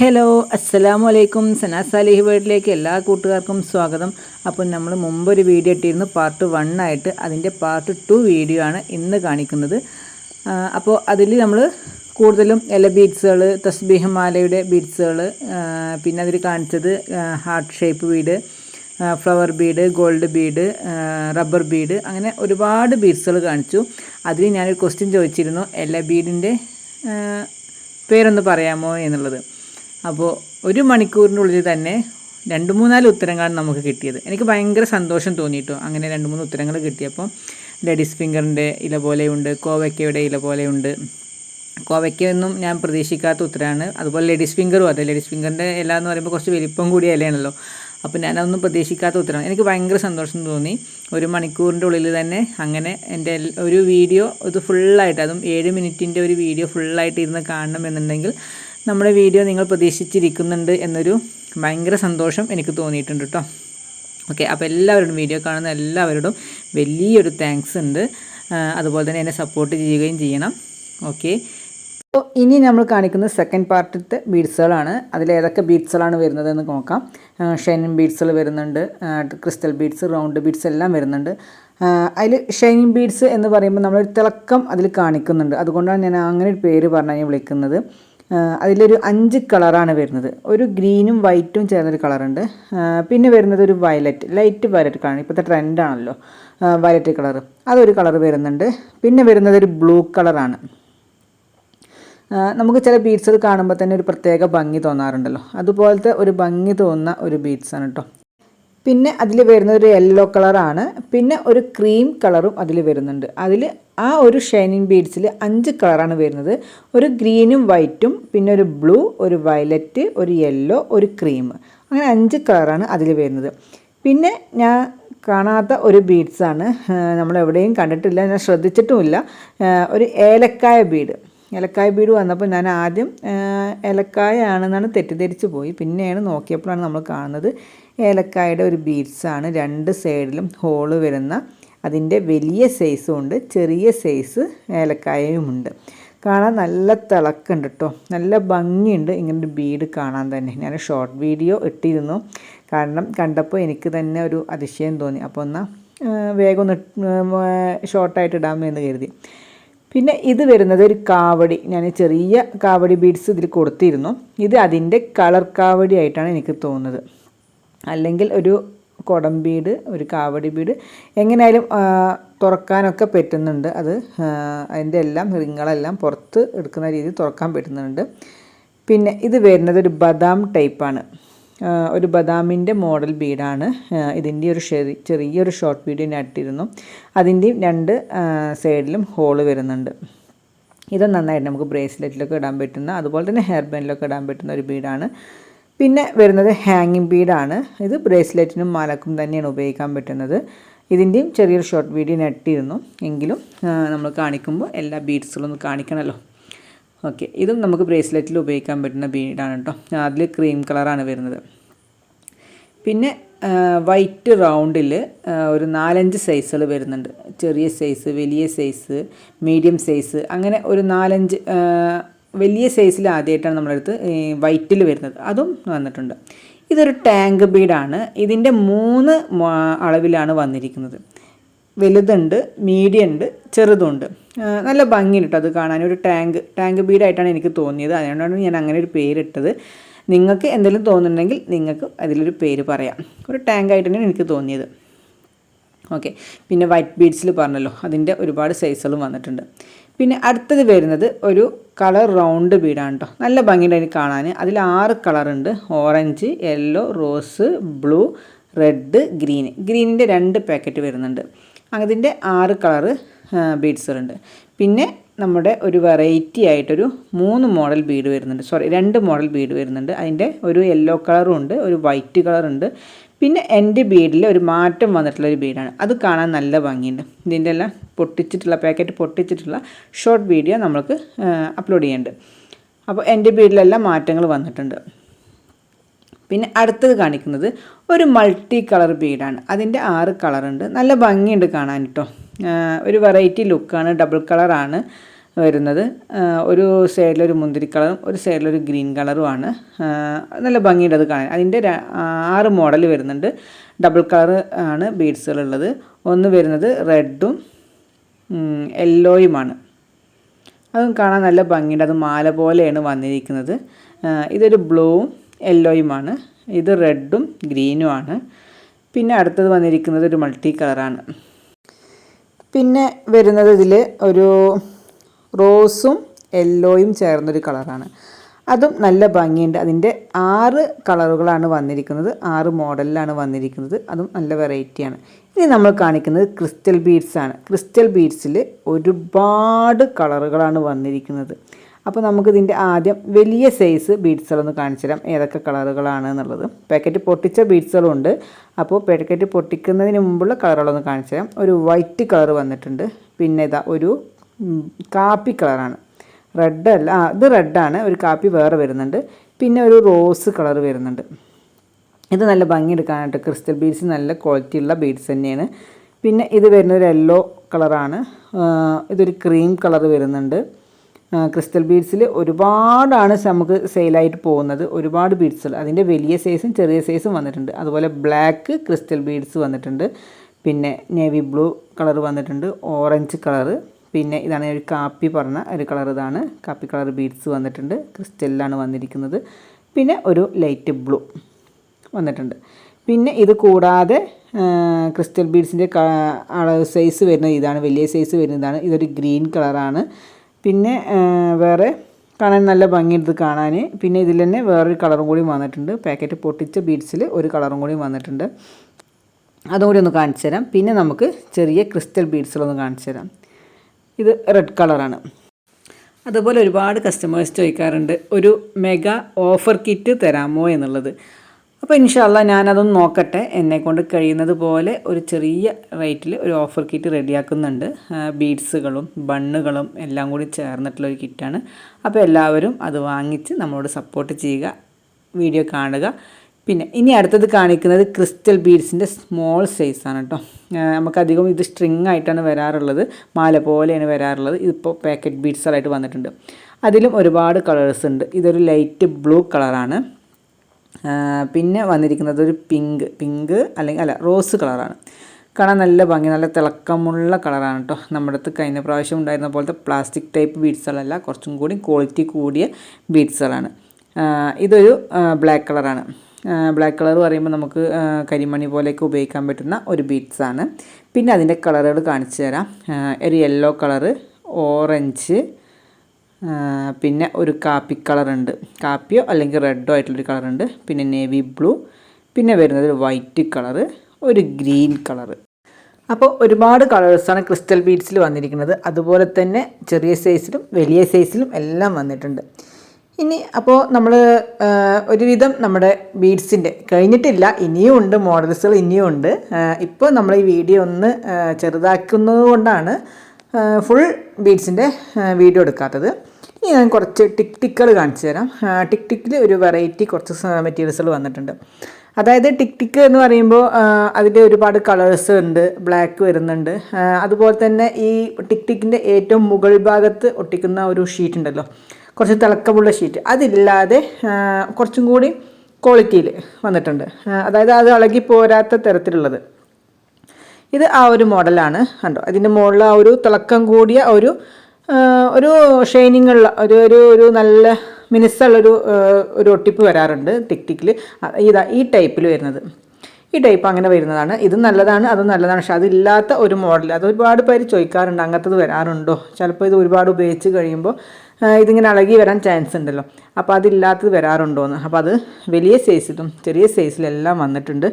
Hello അസ്സലാമു അലൈക്കും സനാ Salih വേർഡിലേക്ക് എല്ലാ കൂട്ടുകാർക്കും സ്വാഗതം. അപ്പോൾ നമ്മൾ മുമ്പൊരു വീഡിയോ ഇട്ടിരുന്നു പാർട്ട് വൺ ആയിട്ട്. അതിന്റെ പാർട്ട് ടു വീഡിയോ ആണ് ഇന്ന് കാണിക്കുന്നത്. അപ്പോൾ അതിൽ നമ്മൾ കൂടുതലും ഇല തസ്ബീഹ് മാലയുടെ ബീഡ്സുകൾ പിന്നെ അതിൽ കാണിച്ചത് heart shape bead flower bead gold bead rubber bead അങ്ങനെ ഒരുപാട് ബീഡ്സുകൾ കാണിച്ചു. അതിൽ ഞാനൊരു ക്വസ്റ്റ്യൻ ചോദിച്ചിരുന്നു എല്ലാ ബീഡിന്റെ പേരൊന്ന് പറയാമോ എന്നുള്ളത്. അപ്പോൾ ഒരു മണിക്കൂറിനുള്ളിൽ തന്നെ രണ്ട് മൂന്നാൽ ഉത്തരങ്ങളാണ് നമുക്ക് കിട്ടിയത്. എനിക്ക് ഭയങ്കര സന്തോഷം തോന്നിയിട്ടോ. അങ്ങനെ രണ്ട് മൂന്ന് ഉത്തരങ്ങൾ കിട്ടിയപ്പോൾ ലേഡീസ് ഫിംഗറിന്റെ ഇല പോലെയുണ്ട് കോവയ്ക്കയുടെ ഇല പോലെയുണ്ട്. കോവയ്ക്കൊന്നും ഞാൻ പ്രതീക്ഷിക്കാത്ത ഉത്തരമാണ് അതുപോലെ ലേഡീസ് ഫിംഗറും അതെ. ലേഡീസ് ഫിംഗറിന്റെ ഇല എന്ന് പറയുമ്പോൾ കുറച്ച് വലിപ്പം കൂടിയ ഇലയാണല്ലോ. അപ്പോൾ ഞാനതൊന്നും പ്രതീക്ഷിക്കാത്ത ഉത്തരമാണ് എനിക്ക് ഭയങ്കര സന്തോഷം തോന്നി. ഒരു മണിക്കൂറിന്റെ ഉള്ളിൽ തന്നെ അങ്ങനെ എന്റെ ഒരു വീഡിയോ ഇത് ഫുള്ളായിട്ട് അതും ഏഴ് മിനിറ്റിന്റെ ഒരു വീഡിയോ ഫുള്ളായിട്ട് ഇരുന്ന് കാണണമെന്നുണ്ടെങ്കിൽ നമ്മുടെ വീഡിയോ നിങ്ങൾ പ്രതീക്ഷിച്ചിരിക്കുന്നുണ്ട് എന്നൊരു ഭയങ്കര സന്തോഷം എനിക്ക് തോന്നിയിട്ടുണ്ട് കേട്ടോ ഓക്കെ അപ്പോൾ എല്ലാവരോടും വീഡിയോ കാണുന്ന എല്ലാവരോടും വലിയൊരു താങ്ക്സ് ഉണ്ട്. അതുപോലെ തന്നെ എന്നെ സപ്പോർട്ട് ചെയ്യുകയും ചെയ്യണം. ഓക്കെ അപ്പോൾ ഇനി നമ്മൾ കാണിക്കുന്ന സെക്കൻഡ് പാർട്ടിലത്തെ ബീഡ്സുകളാണ് അതിൽ ഏതൊക്കെ ബീഡ്സുകളാണ് വരുന്നതെന്ന് നോക്കാം. ഷൈനിങ് ബീഡ്സുകൾ വരുന്നുണ്ട്. ക്രിസ്റ്റൽ ബീഡ്സ് റൗണ്ട് ബീഡ്സ് എല്ലാം വരുന്നുണ്ട്. അതിൽ ഷൈനിങ് ബീഡ്സ് എന്ന് പറയുമ്പോൾ നമ്മളൊരു തിളക്കം അതിൽ കാണിക്കുന്നുണ്ട്. അതുകൊണ്ടാണ് ഞാൻ അങ്ങനെ ഒരു പേര് പറഞ്ഞ് വിളിക്കുന്നത്. അതിലൊരു അഞ്ച് കളറാണ് വരുന്നത്. ഒരു ഗ്രീനും വൈറ്റും ചേർന്നൊരു കളറുണ്ട്. പിന്നെ വരുന്നത് ഒരു വയലറ്റ് ലൈറ്റ് വയലറ്റ് കളർ ഇപ്പോഴത്തെ ട്രെൻഡാണല്ലോ വയലറ്റ് കളർ. അതൊരു കളർ വരുന്നുണ്ട്. പിന്നെ വരുന്നത് ഒരു ബ്ലൂ കളറാണ്. നമുക്ക് ചില ബീഡ്സുകൾ കാണുമ്പോൾ തന്നെ ഒരു പ്രത്യേക ഭംഗി തോന്നാറുണ്ടല്ലോ. അതുപോലത്തെ ഒരു ഭംഗി തോന്നുന്ന ഒരു ബീഡ്സാണ് കേട്ടോ പിന്നെ അതിൽ വരുന്ന ഒരു യെല്ലോ കളറാണ് പിന്നെ ഒരു ക്രീം കളറും അതിൽ വരുന്നുണ്ട്. അതിൽ ആ ഒരു ഷൈനിങ് ബീഡ്സിൽ അഞ്ച് കളറാണ് വരുന്നത്. ഒരു ഗ്രീനും വൈറ്റും പിന്നെ ഒരു ബ്ലൂ ഒരു വയലറ്റ് ഒരു യെല്ലോ ഒരു ക്രീം അങ്ങനെ അഞ്ച് കളറാണ് അതിൽ വരുന്നത്. പിന്നെ ഞാൻ കാണാത്ത ഒരു ബീഡ്സാണ് നമ്മൾ എവിടെയും കണ്ടിട്ടില്ല ഞാൻ ശ്രദ്ധിച്ചിട്ടുമില്ല. ഒരു ഏലക്കായ ബീഡ് ഏലക്കായ ബീഡ് വന്നപ്പോൾ ഞാൻ ആദ്യം ഏലക്കായ ആണെന്നാണ് തെറ്റിദ്ധരിച്ചു പോയി. പിന്നെയാണ് നോക്കിയപ്പോഴാണ് നമ്മൾ കാണുന്നത്. ഏലക്കായുടെ ഒരു ബീഡ്സാണ് രണ്ട് സൈഡിലും ഹോൾ വരുന്ന അതിന്റെ വലിയ സൈസും ഉണ്ട്. ചെറിയ സൈസ് ഏലക്കായയുമുണ്ട് കാണാൻ നല്ല തിളക്കുണ്ട് കേട്ടോ നല്ല ഭംഗിയുണ്ട് ഇങ്ങനെ ഒരു ബീഡ് കാണാൻ തന്നെ. ഞാൻ ഷോർട്ട് വീഡിയോ ഇട്ടിരുന്നു. കാരണം കണ്ടപ്പോൾ എനിക്ക് തന്നെ ഒരു അതിശയം തോന്നി. അപ്പോൾ എന്നാൽ വേഗം ഒന്ന് ഷോർട്ടായിട്ട് ഇടാമെന്ന് കരുതി. പിന്നെ ഇത് വരുന്നത് ഒരു കാവടി. ഞാൻ ചെറിയ കാവടി ബീഡ്സ് ഇതിൽ കൊടുത്തിരുന്നു. ഇത് അതിന്റെ കളർ കാവടി ആയിട്ടാണ് എനിക്ക് തോന്നുന്നത്. അല്ലെങ്കിൽ ഒരു കുടം ഒരു കാവടി ബീഡ് എങ്ങനെയായാലും തുറക്കാനൊക്കെ പറ്റുന്നുണ്ട്. അത് അതിന്റെ എല്ലാം റിങ്ങളെല്ലാം പുറത്ത് എടുക്കുന്ന രീതിയിൽ തുറക്കാൻ പറ്റുന്നുണ്ട്. പിന്നെ ഇത് വരുന്നത് ഒരു ബദാം ടൈപ്പാണ്. ഒരു ബദാമിന്റെ മോഡൽ ബീഡാണ് ഇതിന്റെ ഒരു ചെറി ചെറിയൊരു ഷോർട്ട് വീഡിയോ ഞാൻ ഇട്ടിരുന്നു. അതിന്റെയും രണ്ട് സൈഡിലും ഹോൾ വരുന്നുണ്ട്. ഇത് നന്നായിട്ട് നമുക്ക് ബ്രേസ്ലെറ്റിലൊക്കെ ഇടാൻ പറ്റുന്ന അതുപോലെ തന്നെ ഹെയർ ബാൻഡിലൊക്കെ ഇടാൻ പറ്റുന്ന ഒരു ബീഡാണ് പിന്നെ വരുന്നത് ഹാങ്ങിങ് ബീഡാണ് ഇത് ബ്രേസ്ലെറ്റിനും മാലക്കും തന്നെയാണ് ഉപയോഗിക്കാൻ പറ്റുന്നത്. ഇതിന്റെയും ചെറിയൊരു ഷോർട്ട് വീഡിയോ നെട്ടിയിരുന്നു എങ്കിലും നമ്മൾ കാണിക്കുമ്പോൾ എല്ലാ ബീഡ്സുകളും കാണിക്കണമല്ലോ ഓക്കെ ഇതും നമുക്ക് ബ്രേസ്ലെറ്റിൽ ഉപയോഗിക്കാൻ പറ്റുന്ന ബീഡാണ് കേട്ടോ അതിൽ ക്രീം കളറാണ് വരുന്നത്. പിന്നെ വൈറ്റ് റൗണ്ടിൽ ഒരു നാലഞ്ച് സൈസുകൾ വരുന്നുണ്ട്. ചെറിയ സൈസ് വലിയ സൈസ് മീഡിയം സൈസ് അങ്ങനെ ഒരു നാലഞ്ച് വലിയ സൈസിൽ ആദ്യമായിട്ടാണ് നമ്മളടുത്ത് വൈറ്റിൽ വരുന്നത്. അതും വന്നിട്ടുണ്ട്. ഇതൊരു ടാങ്ക് ബീഡാണ് ഇതിന്റെ മൂന്ന് അളവിലാണ് വന്നിരിക്കുന്നത്. വലുതുണ്ട് മീഡിയം ഉണ്ട് ചെറുതുണ്ട് നല്ല ഭംഗിയുണ്ട് അത് കാണാൻ. ഒരു ടാങ്ക് ടാങ്ക് ബീഡായിട്ടാണ് എനിക്ക് തോന്നിയത്. അതുകൊണ്ടാണ് ഞാൻ അങ്ങനെ ഒരു പേരിട്ടത്. നിങ്ങൾക്ക് എന്തെങ്കിലും തോന്നുന്നുണ്ടെങ്കിൽ നിങ്ങൾക്ക് അതിലൊരു പേര് പറയാം. ഒരു ടാങ്ക് ആയിട്ടാണ് എനിക്ക് തോന്നിയത്. ഓക്കെ പിന്നെ വൈറ്റ് ബീഡ്സിൽ പറഞ്ഞല്ലോ. അതിന്റെ ഒരുപാട് സൈസുകളും വന്നിട്ടുണ്ട്. പിന്നെ അടുത്തത് വരുന്നത് ഒരു കളർ റൗണ്ട് ബീഡാണ് കേട്ടോ നല്ല ഭംഗിയുണ്ട് അതിന് കാണാൻ. അതിൽ ആറ് കളറുണ്ട്. Orange yellow rose blue red green. ഗ്രീനിന്റെ രണ്ട് പാക്കറ്റ് വരുന്നുണ്ട്. അതിന്റെ ആറ് കളറ് ഉണ്ട് പിന്നെ നമ്മുടെ ഒരു വെറൈറ്റി ആയിട്ടൊരു മൂന്ന് മോഡൽ ബീഡ് വരുന്നുണ്ട്. സോറി രണ്ട് മോഡൽ ബീഡ് വരുന്നുണ്ട്. അതിന്റെ ഒരു യെല്ലോ കളറും ഉണ്ട് ഒരു വൈറ്റ് കളറുണ്ട് പിന്നെ എന്റെ ബീഡിൽ ഒരു മാറ്റം വന്നിട്ടുള്ള ഒരു ബീഡാണ്. അത് കാണാൻ നല്ല ഭംഗിയുണ്ട്. ഇതിന്റെ എല്ലാം പൊട്ടിച്ചിട്ടുള്ള പാക്കറ്റ് പൊട്ടിച്ചിട്ടുള്ള ഷോർട്ട് വീഡിയോ നമ്മൾക്ക് അപ്ലോഡ് ചെയ്യേണ്ടത് അപ്പോൾ എന്റെ ബീഡിലെല്ലാം മാറ്റങ്ങൾ വന്നിട്ടുണ്ട്. പിന്നെ അടുത്തത് കാണിക്കുന്നത് ഒരു മൾട്ടി കളർ ബീഡാണ്. അതിന്റെ ആറ് കളറുണ്ട്. നല്ല ഭംഗിയുണ്ട് കാണാൻ കേട്ടോ ഒരു വെറൈറ്റി ലുക്കാണ്. ഡബിൾ കളറാണ്. വരുന്നത്. ഒരു സൈഡിലൊരു മുന്തിരി കളറും ഒരു സൈഡിലൊരു ഗ്രീൻ കളറുമാണ് നല്ല ഭംഗിയുണ്ട് അത് കാണാൻ. അതിന്റെ ആറ് മോഡൽ വരുന്നുണ്ട്. ഡബിൾ കളർ ആണ് ബീഡ്സുകളുള്ളത് ഒന്ന് വരുന്നത് റെഡും യെല്ലോയുമാണ് അതും കാണാൻ നല്ല ഭംഗിയുണ്ട്. അത് മാല പോലെയാണ് വന്നിരിക്കുന്നത്. ഇതൊരു ബ്ലൂവും യെല്ലോയുമാണ് ഇത് റെഡും ഗ്രീനുമാണ് പിന്നെ അടുത്തത് വന്നിരിക്കുന്നത് ഒരു മൾട്ടി കളറാണ് പിന്നെ വരുന്നത് ഇതിൽ ഒരു റോസും യെല്ലോയും ചേർന്നൊരു കളറാണ്. അതും നല്ല ഭംഗിയുണ്ട്. അതിന്റെ ആറ് കളറുകളാണ് വന്നിരിക്കുന്നത്. ആറ് മോഡലിലാണ് വന്നിരിക്കുന്നത്. അതും നല്ല വെറൈറ്റിയാണ്. ഇനി നമ്മൾ കാണിക്കുന്നത് ക്രിസ്റ്റൽ ബീഡ്സ് ആണ്. ക്രിസ്റ്റൽ ബീഡ്സിൽ ഒരുപാട് കളറുകളാണ് വന്നിരിക്കുന്നത്. അപ്പോൾ നമുക്കിതിന്റെ ആദ്യം വലിയ സൈസ് ബീഡ്സുകളൊന്ന് കാണിച്ചു തരാം. ഏതൊക്കെ കളറുകളാണ് എന്നുള്ളത്. പാക്കറ്റ് പൊട്ടിച്ച ബീഡ്സുകളുണ്ട്. അപ്പോൾ പാക്കറ്റ് പൊട്ടിക്കുന്നതിന് മുമ്പുള്ള കളറുകളൊന്ന് കാണിച്ചു തരാം. ഒരു വൈറ്റ് കളർ വന്നിട്ടുണ്ട്. പിന്നെ ഇതാ ഒരു കാപ്പി കളറാണ്. റെഡ് അല്ല ആ ഇത് റെഡാണ് ഒരു കാപ്പി വേറെ വരുന്നുണ്ട്. പിന്നെ ഒരു റോസ് കളർ വരുന്നുണ്ട്. ഇത് നല്ല ഭംഗി എടുക്കാനായിട്ട് ക്രിസ്റ്റൽ ബീഡ്സ് നല്ല ക്വാളിറ്റി ഉള്ള ബീഡ്സ് തന്നെയാണ്. പിന്നെ ഇത് വരുന്നൊരു യെല്ലോ കളറാണ് ഇതൊരു ക്രീം കളർ വരുന്നുണ്ട്. ക്രിസ്റ്റൽ ബീഡ്സിൽ ഒരുപാടാണ് നമുക്ക് സെയിലായിട്ട് പോകുന്നത്. ഒരുപാട് ബീഡ്സുകൾ അതിന്റെ വലിയ സൈസും ചെറിയ സൈസും വന്നിട്ടുണ്ട്. അതുപോലെ ബ്ലാക്ക് ക്രിസ്റ്റൽ ബീഡ്സ് വന്നിട്ടുണ്ട്. പിന്നെ നേവി ബ്ലൂ കളർ വന്നിട്ടുണ്ട്. ഓറഞ്ച് കളറ് പിന്നെ ഇതാണ് ഒരു കാപ്പി പറഞ്ഞ ഒരു കളർ ഇതാണ്. കാപ്പി കളർ ബീഡ്സ് വന്നിട്ടുണ്ട്. ക്രിസ്റ്റലിലാണ് വന്നിരിക്കുന്നത്. പിന്നെ ഒരു ലൈറ്റ് ബ്ലൂ വന്നിട്ടുണ്ട്. പിന്നെ ഇത് കൂടാതെ ക്രിസ്റ്റൽ ബീഡ്സിന്റെ അളവ് സൈസ് വരുന്നത് ഇതാണ്. വലിയ സൈസ് വരുന്നതാണ്. ഇതൊരു ഗ്രീൻ കളറാണ്. പിന്നെ വേറെ കാണാൻ നല്ല ഭംഗിയുണ്ട് കാണാൻ. പിന്നെ ഇതിൽ തന്നെ വേറൊരു കളറും കൂടി വന്നിട്ടുണ്ട്. പാക്കറ്റ് പൊട്ടിച്ച ബീഡ്സിൽ ഒരു കളറും കൂടി വന്നിട്ടുണ്ട്. അതും കൂടി ഒന്ന് കാണിച്ചു തരാം പിന്നെ നമുക്ക് ചെറിയ ക്രിസ്റ്റൽ ബീഡ്സിലൊന്ന് കാണിച്ചു തരാം ഇത് റെഡ് കളറാണ് അതുപോലെ ഒരുപാട് കസ്റ്റമേഴ്സ് ചോദിക്കാറുണ്ട് ഒരു മെഗാ ഓഫർ കിറ്റ് തരാമോ എന്നുള്ളത്? അപ്പോൾ ഇൻഷാല്ല ഞാനതൊന്ന് നോക്കട്ടെ. എന്നെ കൊണ്ട് കഴിയുന്നത് പോലെ ഒരു ചെറിയ റേറ്റിൽ ഒരു ഓഫർ കിറ്റ് റെഡിയാക്കുന്നുണ്ട്. ബീഡ്സുകളും ബണ്ണുകളും എല്ലാം കൂടി ചേർന്നിട്ടുള്ള ഒരു കിറ്റാണ് അപ്പോൾ എല്ലാവരും അത് വാങ്ങിച്ച് നമ്മളോട് സപ്പോർട്ട് ചെയ്യുക വീഡിയോ കാണുക. പിന്നെ ഇനി അടുത്തത് കാണിക്കുന്നത് ക്രിസ്റ്റൽ ബീഡ്സിന്റെ സ്മോൾ സൈസാണ് കേട്ടോ നമുക്കധികം ഇത് സ്ട്രിങ് ആയിട്ടാണ് വരാറുള്ളത്. മാല പോലെയാണ് വരാറുള്ളത്. ഇതിപ്പോൾ പാക്കറ്റ് ബീഡ്സുകളായിട്ട് വന്നിട്ടുണ്ട്. അതിലും ഒരുപാട് കളേഴ്സ് ഉണ്ട്. ഇതൊരു ലൈറ്റ് ബ്ലൂ കളറാണ് പിന്നെ വന്നിരിക്കുന്നത് ഒരു പിങ്ക് പിങ്ക് അല്ലെങ്കിൽ അല്ല റോസ് കളറാണ് കാണാൻ നല്ല ഭംഗി നല്ല തിളക്കമുള്ള കളറാണ് കേട്ടോ നമ്മുടെ അടുത്ത് കഴിഞ്ഞ പ്രാവശ്യം ഉണ്ടായിരുന്ന പോലത്തെ പ്ലാസ്റ്റിക് ടൈപ്പ് ബീഡ്സുകളല്ല കുറച്ചും കൂടി ക്വാളിറ്റി കൂടിയ ബീഡ്സുകളാണ് ഇതൊരു ബ്ലാക്ക് കളറാണ് ബ്ലാക്ക് കളർ പറയുമ്പോൾ നമുക്ക് കരിമണി പോലെയൊക്കെ ഉപയോഗിക്കാൻ പറ്റുന്ന ഒരു ബീഡ്സാണ് പിന്നെ അതിന്റെ കളറുകൾ കാണിച്ചു തരാം. ഒരു യെല്ലോ കളറ് ഓറഞ്ച് പിന്നെ ഒരു കാപ്പി കളറുണ്ട് കാപ്പിയോ അല്ലെങ്കിൽ റെഡോ ആയിട്ടുള്ളൊരു കളറുണ്ട് പിന്നെ നേവി ബ്ലൂ പിന്നെ വരുന്നത് വൈറ്റ് കളറ് ഒരു ഗ്രീൻ കളറ് അപ്പോൾ ഒരുപാട് കളേഴ്സാണ് ക്രിസ്റ്റൽ ബീഡ്സിൽ വന്നിരിക്കുന്നത്. അതുപോലെ തന്നെ ചെറിയ സൈസിലും വലിയ സൈസിലും എല്ലാം വന്നിട്ടുണ്ട്. ഇനി അപ്പോൾ നമ്മൾ ഒരുവിധം നമ്മുടെ ബീഡ്സിന്റെ കഴിഞ്ഞിട്ടില്ല ഇനിയും ഉണ്ട് മോഡൽസുകൾ ഇനിയും ഉണ്ട്. ഇപ്പോൾ നമ്മൾ ഈ വീഡിയോ ഒന്ന് ചെറുതാക്കുന്നത് കൊണ്ടാണ് ഫുൾ ബീഡ്സിന്റെ വീഡിയോ എടുക്കാത്തത്. ഇനി ഞാൻ കുറച്ച് ടിക് ടിക്കുകൾ കാണിച്ചു തരാം. ടിക് ടിക്കിൽ ഒരു വെറൈറ്റി കുറച്ച് മെറ്റീരിയൽസുകൾ വന്നിട്ടുണ്ട്. അതായത് ടിക് ടിക്ക് എന്ന് പറയുമ്പോൾ അതിന്റെ ഒരുപാട് കളേഴ്സ് ഉണ്ട് ബ്ലാക്ക് വരുന്നുണ്ട്. അതുപോലെ തന്നെ ഈ ടിക് ടിക്കിന്റെ ഏറ്റവും മുകൾ ഭാഗത്ത് ഒട്ടിക്കുന്ന ഒരു ഷീറ്റ് ഉണ്ടല്ലോ കുറച്ച് തിളക്കമുള്ള ഷീറ്റ് അതില്ലാതെ കുറച്ചും കൂടി ക്വാളിറ്റിയിൽ വന്നിട്ടുണ്ട്. അതായത് അത് ഇളകി പോരാത്ത തരത്തിലുള്ളത്. ഇത് ആ ഒരു മോഡലാണ് കണ്ടോ. അതിന്റെ മുകളിൽ ആ ഒരു തിളക്കം കൂടിയ ഒരു ഒരു ഷൈനിങ് ഉള്ള ഒരു ഒരു ഒരു നല്ല മിനുസുള്ളൊരു ഒരു ഒട്ടിപ്പ് വരാറുണ്ട് ടിക് ടിക്കിൽ ഇതാ ഈ ടൈപ്പിൽ വരുന്നത്. ഈ ടൈപ്പ് അങ്ങനെ വരുന്നതാണ്. ഇത് നല്ലതാണ് അത് നല്ലതാണ്. പക്ഷെ അതില്ലാത്ത ഒരു മോഡൽ. അത് ഒരുപാട് പേര് ചോദിക്കാറുണ്ട് അങ്ങനത്തത് വരാറുണ്ടോ? ചിലപ്പോൾ ഇത് ഒരുപാട് ഉപയോഗിച്ച് കഴിയുമ്പോൾ ഇതിങ്ങനെ ഇളകി വരാൻ ചാൻസ് ഉണ്ടല്ലോ. അപ്പോൾ അതില്ലാത്തത് വരാറുണ്ടോ എന്ന് അപ്പോൾ അത് വലിയ സൈസിലും ചെറിയ സൈസിലെല്ലാം വന്നിട്ടുണ്ട്.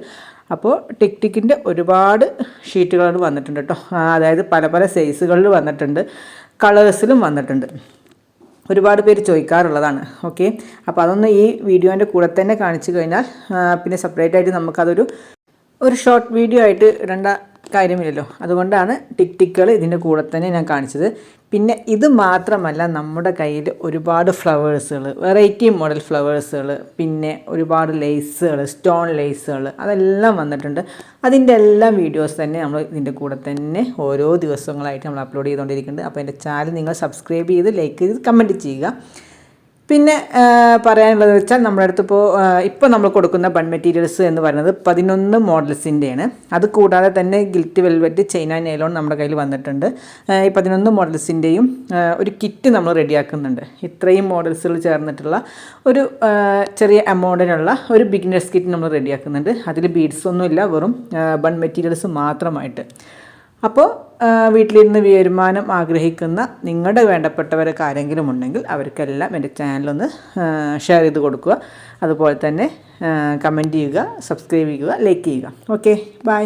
അപ്പോൾ ടിക് ടിക്കിന്റെ ഒരുപാട് ഷീറ്റുകൾ വന്നിട്ടുണ്ട് കേട്ടോ അതായത് പല പല സൈസുകളിൽ വന്നിട്ടുണ്ട്. കളേഴ്സിലും വന്നിട്ടുണ്ട്. ഒരുപാട് പേര് ചോദിക്കാറുള്ളതാണ്. ഓക്കെ അപ്പോൾ അതൊന്ന് ഈ വീഡിയോന്റെ കൂടെ തന്നെ കാണിച്ചു കഴിഞ്ഞാൽ പിന്നെ സെപ്പറേറ്റ് ആയിട്ട് നമുക്കതൊരു ഒരു ഷോർട്ട് വീഡിയോ ആയിട്ട് ഇടേണ്ട കാര്യമില്ലല്ലോ. അതുകൊണ്ടാണ് ടിക് ടിക്കുകൾ ഇതിന്റെ കൂടെ തന്നെ ഞാൻ കാണിച്ചത്. പിന്നെ ഇത് മാത്രമല്ല നമ്മുടെ കയ്യിൽ ഒരുപാട് ഫ്ലവേഴ്സുകൾ വെറൈറ്റി മോഡൽ ഫ്ലവേഴ്സുകൾ പിന്നെ ഒരുപാട് ലേസുകൾ സ്റ്റോൺ ലേസുകൾ അതെല്ലാം വന്നിട്ടുണ്ട്. അതിന്റെ എല്ലാം വീഡിയോസ് തന്നെ നമ്മൾ ഇതിന്റെ കൂടെ തന്നെ ഓരോ ദിവസങ്ങളായിട്ട് നമ്മൾ അപ്ലോഡ് ചെയ്തുകൊണ്ടിരിക്കുന്നുണ്ട്. അപ്പോൾ എന്റെ ചാനൽ നിങ്ങൾ സബ്സ്ക്രൈബ് ചെയ്ത് ലൈക്ക് ചെയ്ത് കമന്റ് ചെയ്യുക. പിന്നെ പറയാനുള്ളത് വെച്ചാൽ നമ്മുടെ അടുത്ത് ഇപ്പോൾ ഇപ്പോൾ നമ്മൾ കൊടുക്കുന്ന ബൺ മെറ്റീരിയൽസ് എന്ന് പറയുന്നത് പതിനൊന്ന് മോഡൽസിന്റെയാണ് അത് കൂടാതെ തന്നെ ഗിൽറ്റ് വെൽവെറ്റ് ചൈന നെയിലോൺ നമ്മുടെ കയ്യിൽ വന്നിട്ടുണ്ട്. ഈ പതിനൊന്ന് മോഡൽസിന്റെയും ഒരു കിറ്റ് നമ്മൾ റെഡിയാക്കുന്നുണ്ട്. ഇത്രയും മോഡൽസുകൾ ചേർന്നിട്ടുള്ള ഒരു ചെറിയ എമൗണ്ടിനുള്ള ഒരു ബിഗിനേഴ്സ് കിറ്റ് നമ്മൾ റെഡിയാക്കുന്നുണ്ട്. അതിൽ ബീഡ്സ് ഒന്നുമില്ല വെറും ബൺ മെറ്റീരിയൽസ് മാത്രമായിട്ട്. അപ്പോൾ വീട്ടിലിരുന്ന് വരുമാനം ആഗ്രഹിക്കുന്ന നിങ്ങളുടെ വേണ്ടപ്പെട്ടവരൊക്കെ ആരെങ്കിലും ഉണ്ടെങ്കിൽ അവർക്കെല്ലാം എന്റെ ചാനലൊന്ന് ഷെയർ ചെയ്ത് കൊടുക്കുക. അതുപോലെ തന്നെ കമന്റ് ചെയ്യുക സബ്സ്ക്രൈബ് ചെയ്യുക ലൈക്ക് ചെയ്യുക. Okay bye